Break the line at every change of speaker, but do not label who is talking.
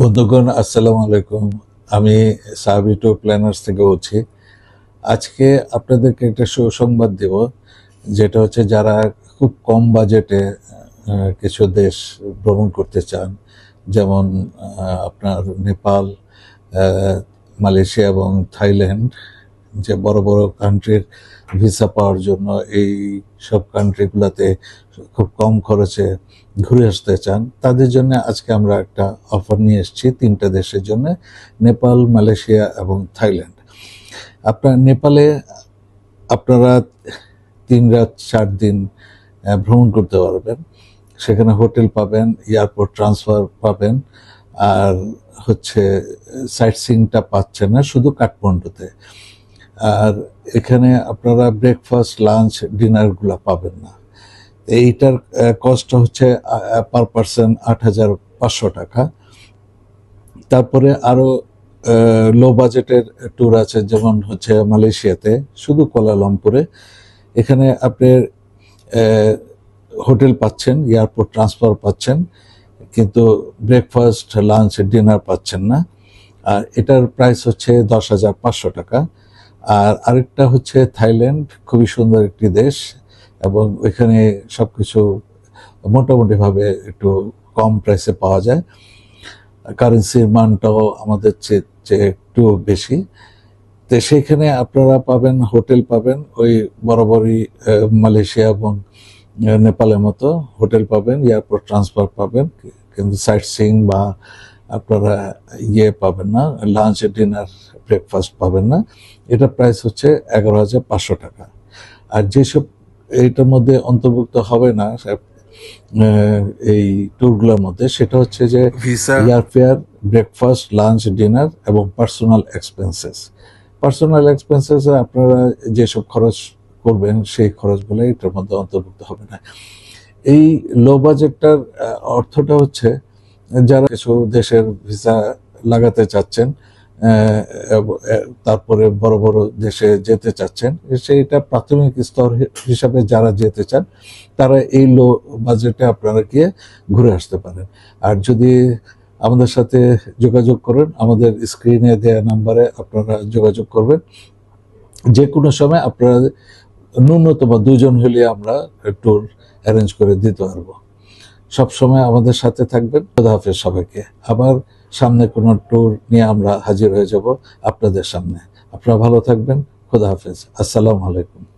বন্ধুগণ, আসসালামু আলাইকুম। আমি সাহাবি টু প্ল্যানার্স থেকে বলছি, আজকে আপনাদেরকে একটা সুসংবাদ দেব, যেটা হচ্ছে যারা খুব কম বাজেটে কিছু দেশ ভ্রমণ করতে চান, যেমন আপনার নেপাল মালয়েশিয়া এবং থাইল্যান্ড, যে বড় বড় কান্ট্রির ভিসা পাওয়ার জন্য এই সব কান্ট্রিগুলোতে খুব কম খরচে ঘুরে আসতে চান, তাদের জন্য আজকে আমরা একটা অফার নিয়ে এসেছি তিনটা দেশের জন্য, নেপাল, মালয়েশিয়া এবং থাইল্যান্ড। আপনার নেপালে আপনারা তিন রাত চার দিন ভ্রমণ করতে পারবেন। সেখানে হোটেল পাবেন, এয়ারপোর্ট ট্রান্সফার পাবেন, আর হচ্ছে সাইট সিংটা পাচ্ছেন না, শুধু কাঠমান্ডুতে। আর এখানে আপনারা ব্রেকফাস্ট লাঞ্চ ডিনারগুলো পাবেন না। এইটার কস্ট হচ্ছে পার পার্সন আট হাজার পাঁচশো টাকা। তারপরে আরও লো বাজেটের ট্যুর আছে, যেমন হচ্ছে মালয়েশিয়াতে, শুধু কোলালামপুরে এখানে আপনি হোটেল পাচ্ছেন, এয়ারপোর্ট ট্রান্সফার পাচ্ছেন, কিন্তু ব্রেকফাস্ট লাঞ্চ ডিনার পাচ্ছেন না। আর এটার প্রাইস হচ্ছে দশ হাজার পাঁচশো টাকা। আর আরেকটা হচ্ছে থাইল্যান্ড, খুবই সুন্দর একটি দেশ। এবং ওইখানে সব কিছু মোটামুটিভাবে একটু কম প্রাইসে পাওয়া যায়। কারেন্সির মানটাও আমাদের চেয়ে একটু বেশি। তো সেইখানে আপনারা পাবেন হোটেল পাবেন, ওই বরাবরই মালয়েশিয়া এবং নেপালের মতো হোটেল পাবেন এয়ারপোর্ট ট্রান্সফার পাবেন, কিন্তু সাইট সিং বা আপনারা ইয়ে পাবেন না লাঞ্চ ডিনার ব্রেকফাস্ট পাবেন না। এটা প্রাইস হচ্ছে এগারো হাজার পাঁচশো টাকা। আর যেসব এইটার মধ্যে অন্তর্ভুক্ত হবে না এই ট্যুরগুলোর মধ্যে। সেটা হচ্ছে যে এয়ারফেয়ার ব্রেকফাস্ট লাঞ্চ ডিনার এবং পার্সোনাল এক্সপেন্সেস। পার্সোনাল এক্সপেন্সেস আপনারা যেসব খরচ করবেন সেই খরচগুলো এটার মধ্যে অন্তর্ভুক্ত হবে না। এই লো বাজেটটার অর্থটা হচ্ছে যারা কিছু দেশের ভিসা লাগাতে চাচ্ছেন তারপরে বড় বড় দেশে যেতে চাচ্ছেন, সেইটা প্রাথমিক স্তর হিসাবে যারা যেতে চান, তারা এই লো বাজেটে আপনারা গিয়ে ঘুরে আসতে পারেন। আর যদি আমাদের সাথে যোগাযোগ করেন, আমাদের স্ক্রিনে দেওয়া নাম্বারে আপনারা যোগাযোগ করবেন। যে কোনো সময় আপনারা ন্যূনতম দুজন হলে আমরা ট্যুর অ্যারেঞ্জ করে দিতে পারব। সব সময় আমাদের সাথে থাকবেন। খোদা হাফেজ সবাইকে। আবার সামনে কোনো ট্যুর নিয়ে আমরা হাজির হয়ে যাব আপনাদের সামনে। আপনারা ভালো থাকবেন। খোদা হাফেজ। আসসালামু আলাইকুম।